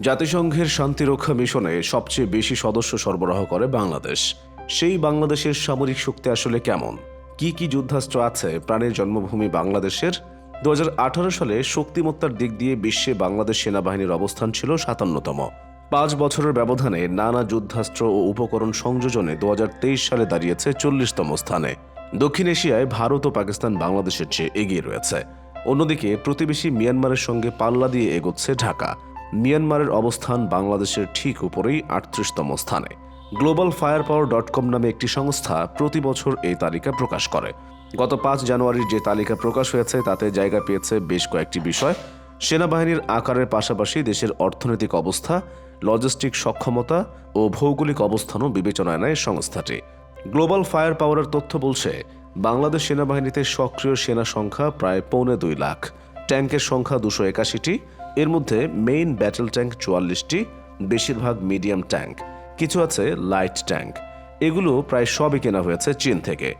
জাতিসংঘের শান্তিরক্ষা মিশনে সবচেয়ে বেশি সদস্য সরবরাহ করে বাংলাদেশ। সেই বাংলাদেশের সামরিক শক্তি আসলে কেমন? কি কি যুদ্ধাস্ত্র আছে? প্রাণের জন্মভূমি বাংলাদেশের? দু হাজার আঠারো সালে শক্তিমত্তার দিক দিয়ে বিশ্বে বাংলাদেশ সেনাবাহিনীর অবস্থান ছিল সাতান্নতম। পাঁচ বছরের ব্যবধানে নানা যুদ্ধাস্ত্র ও উপকরণ সংযোজনে দু হাজার তেইশ সালে দাঁড়িয়েছে চল্লিশতম স্থানে। দক্ষিণ এশিয়ায় ভারত ও পাকিস্তান বাংলাদেশের চেয়ে এগিয়ে রয়েছে। অন্যদিকে প্রতিবেশী মিয়ানমারের সঙ্গে পাল্লা দিয়ে এগোচ্ছে ঢাকা। মিয়ানমারের অবস্থান বাংলাদেশের ঠিক উপরেই আটত্রিশতম স্থানে। Global fire power dot com নামে একটি সংস্থা প্রতি বছর এই তালিকা প্রকাশ করে। গত পাঁচ জানুয়ারির যে তালিকা প্রকাশ হয়েছে, তাতে জায়গা পেয়েছে বেশ কয়েকটি বিষয়। সেনাবাহিনীর আকারের পাশাপাশি দেশের অর্থনৈতিক অবস্থা, লজিস্টিক সক্ষমতা ও ভৌগোলিক অবস্থানও বিবেচনায় নেয় সংস্থাটি। গ্লোবাল ফায়ার পাওয়ারের তথ্য বলছে, বাংলাদেশ সেনাবাহিনীতে সক্রিয় সেনা সংখ্যা প্রায় পৌনে দুই লাখ। ট্যাঙ্কের সংখ্যা দুশো একাশিটি। এর মধ্যে মেইন ব্যাটেল ট্যাঙ্ক চুয়াল্লিশটি, বেশিরভাগ মিডিয়াম ট্যাঙ্ক কিছু আছে লাইট ট্যাঙ্ক এগুলো প্রায় সবই কেনা হয়েছে চীন থেকে।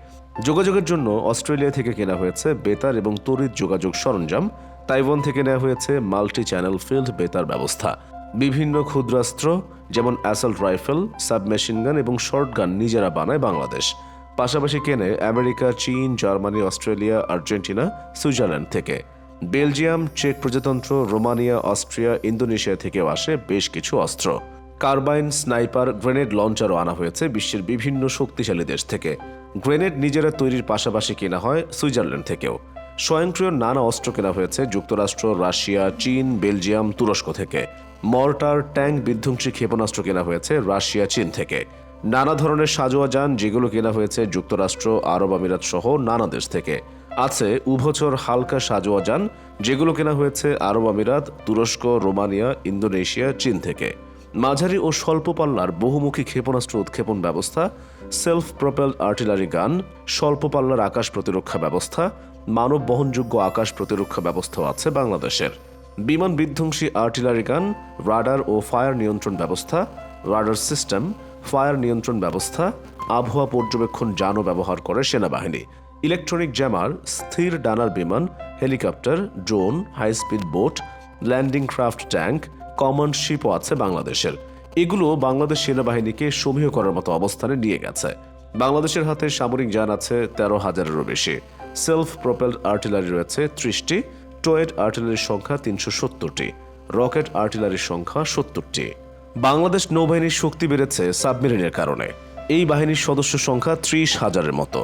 যোগাযোগের জন্য অস্ট্রেলিয়া থেকে কেনা হয়েছে বেতার এবং তড়িৎ যোগাযোগ সরঞ্জাম। তাইওয়ান থেকে নেওয়া হয়েছে মাল্টি চ্যানেল ফিল্ড বেতার ব্যবস্থা। বিভিন্ন ক্ষুদ্রাস্ত্র, যেমন অ্যাসাল্ট রাইফেল সাবমেশিন গান এবং শর্ট গান নিজেরা বানায় বাংলাদেশ। পাশাপাশি কেনে আমেরিকা, চীন, জার্মানি, অস্ট্রেলিয়া, আর্জেন্টিনা, সুইজারল্যান্ড থেকে। বেলজিয়াম, চেক প্রজাতন্ত্র, রোমানিয়া, অস্ট্রিয়া, ইন্দোনেশিয়া থেকেও আসে বেশ কিছু অস্ত্র। কার্বাইন, স্নাইপার, গ্রেনেড লঞ্চারও আনা হয়েছে বিশ্বের বিভিন্ন শক্তিশালী দেশ থেকে। গ্রেনেড নিজেরা তৈরির পাশাপাশি কেনা হয় সুইজারল্যান্ড থেকেও। স্বয়ংক্রিয় নানা অস্ত্র কেনা হয়েছে যুক্তরাষ্ট্র, রাশিয়া, চীন, বেলজিয়াম, তুরস্ক থেকে। মর্টার ট্যাঙ্ক বিধ্বংসী ক্ষেপণাস্ত্র কেনা হয়েছে রাশিয়া, চীন থেকে। নানা ধরনের সাজোয়া যান যেগুলো কেনা হয়েছে যুক্তরাষ্ট্র, আরব আমিরাত সহ নানা দেশ থেকে। আছে উভচর হালকা সাজোয়া যান, যেগুলো কেনা হয়েছে আরব আমিরাত, তুরস্ক, রোমানিয়া, ইন্দোনেশিয়া, চীন থেকে। মাঝারি ও স্বল্প পাল্লার বহুমুখী ক্ষেপণাস্ত্র উৎক্ষেপণ ব্যবস্থা সেলফ প্রপেলড আর্টিলারি গান স্বল্প পাল্লার আকাশ প্রতিরক্ষা ব্যবস্থা মানব বহনযোগ্য আকাশ প্রতিরক্ষা ব্যবস্থাও আছে বাংলাদেশের। বিমান বিধ্বংসী আর্টিলারি গান রাডার ও ফায়ার নিয়ন্ত্রণ ব্যবস্থা রাডার সিস্টেম ফায়ার নিয়ন্ত্রণ ব্যবস্থা, আবহাওয়া পর্যবেক্ষণ যানও ব্যবহার করে সেনাবাহিনী। ইলেকট্রনিক জ্যামার স্থির ডানার বিমান, helicopter, drone high speed boat, landing craft tank, command শিপও আছে বাংলাদেশের। এগুলো বাংলাদেশ সেনাবাহিনীকে সমীহ করার মতো অবস্থানে নিয়ে গেছে। বাংলাদেশের হাতে সামরিক যান আছে তেরো হাজারেরও বেশি। সেলফ প্রপেলড আর্টিলারি রয়েছে ত্রিশটি টোয়েট আর্টিলারির সংখ্যা তিনশো সত্তরটি, রকেট আর্টিলারির সংখ্যা সত্তরটি। বাংলাদেশ নৌবাহিনীর শক্তি বেড়েছে সাবমেরিনের কারণে। এই বাহিনীর সদস্য সংখ্যা ত্রিশ হাজারের মতো।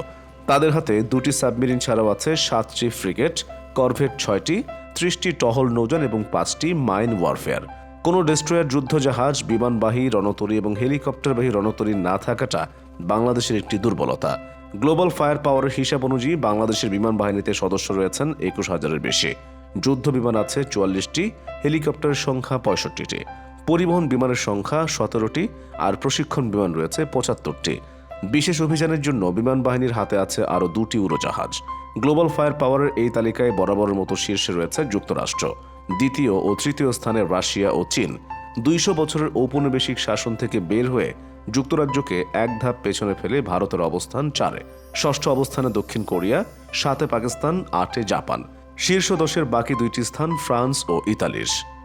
তাদের হাতে দুটি সাবমেরিন ছাড়াও আছে সাতটি ফ্রিগেট, করভেট ছয়টি, ত্রিশটি টহল নৌযান এবং পাঁচটি মাইন ওয়ারফেয়ার। কোনো ডেস্ট্রয়ার যুদ্ধজাহাজ, বিমানবাহী, রণতরী এবং হেলিকপ্টারবাহী রণতরী না থাকাটা বাংলাদেশের একটি দুর্বলতা। গ্লোবাল ফায়ার পাওয়ারের হিসাব অনুযায়ী বাংলাদেশের বিমান বাহিনীতে সদস্য রয়েছেন একুশ হাজারের বেশি। যুদ্ধ বিমান আছে চুয়াল্লিশটি, হেলিকপ্টারের সংখ্যা পঁয়ষট্টিটি। পরিবহন বিমানের সংখ্যা সতেরোটি, আর প্রশিক্ষণ বিমান রয়েছে পঁচাত্তরটি। বিশেষ অভিযানের জন্য বিমান বাহিনীর হাতে আছে আরও দুটি উড়োজাহাজ। গ্লোবাল ফায়ার পাওয়ারের এই তালিকায় বরাবরের মতো শীর্ষে রয়েছে যুক্তরাষ্ট্র। দ্বিতীয় ও তৃতীয় স্থানে রাশিয়া ও চীন। দুইশো বছরের ঔপনিবেশিক শাসন থেকে বের হয়ে যুক্তরাজ্যকে এক ধাপ পেছনে ফেলে ভারতের অবস্থান চারে। ষষ্ঠ অবস্থানে দক্ষিণ কোরিয়া সাতে পাকিস্তান, আটে জাপান। শীর্ষ দশের বাকি দুইটি স্থান ফ্রান্স ও ইতালির।